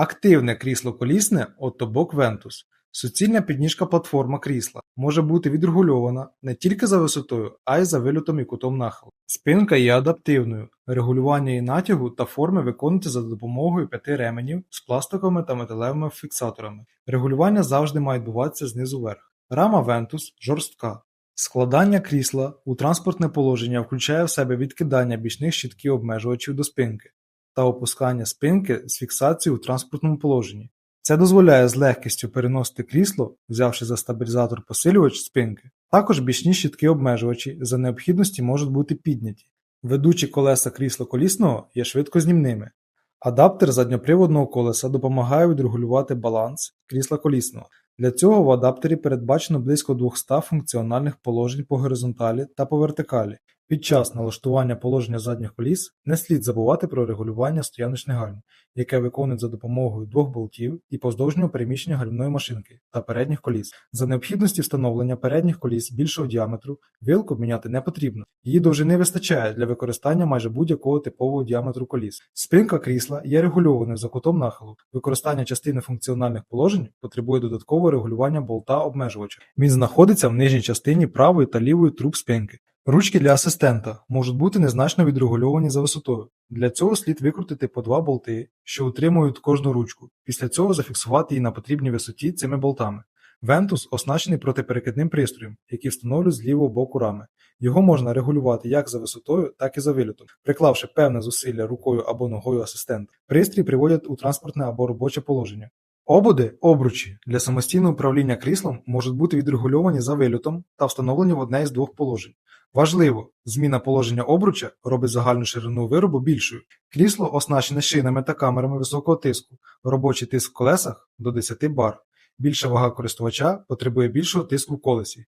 Активне крісло колісне Ottobock Ventus – суцільна підніжка платформа крісла, може бути відрегульована не тільки за висотою, а й за вильотом і кутом нахилу. Спинка є адаптивною, регулювання її натягу та форми виконується за допомогою п'яти ременів з пластиковими та металевими фіксаторами. Регулювання завжди має відбуватися знизу вверх. Рама Ventus жорстка. Складання крісла у транспортне положення включає в себе відкидання бічних щитків обмежувачів до спинки та опускання спинки з фіксацією у транспортному положенні. Це дозволяє з легкістю переносити крісло, взявши за стабілізатор посилювач спинки. Також бічні щитки обмежувачі за необхідності можуть бути підняті. Ведучі колеса крісла колісного є швидкознімними. Адаптер задньоприводного колеса допомагає відрегулювати баланс крісла колісного. Для цього в адаптері передбачено близько 200 функціональних положень по горизонталі та по вертикалі. Під час налаштування положення задніх коліс не слід забувати про регулювання стояночних гальм, яке виконують за допомогою двох болтів і поздовжнього переміщення гальмної машинки та передніх коліс. За необхідності встановлення передніх коліс більшого діаметру вилку міняти не потрібно. Її довжини вистачає для використання майже будь-якого типового діаметру коліс. Спинка крісла є регульованою за кутом нахилу. Використання частини функціональних положень потребує додаткового регулювання болта обмежувача. Він знаходиться в нижній частині правої та лівої труб спинки. Ручки для асистента можуть бути незначно відрегульовані за висотою. Для цього слід викрутити по два болти, що утримують кожну ручку. Після цього зафіксувати її на потрібній висоті цими болтами. Ventus оснащений протиперекидним пристроєм, який встановлюють з лівого боку рами. Його можна регулювати як за висотою, так і за вильотом, приклавши певне зусилля рукою або ногою асистента. Пристрій приводять у транспортне або робоче положення. Ободи, обручі для самостійного управління кріслом можуть бути відрегульовані за вильотом та встановлені в одне із двох положень. Важливо, зміна положення обруча робить загальну ширину виробу більшою. Крісло оснащене шинами та камерами високого тиску, робочий тиск в колесах до 10 бар. Більша вага користувача потребує більшого тиску в колесі.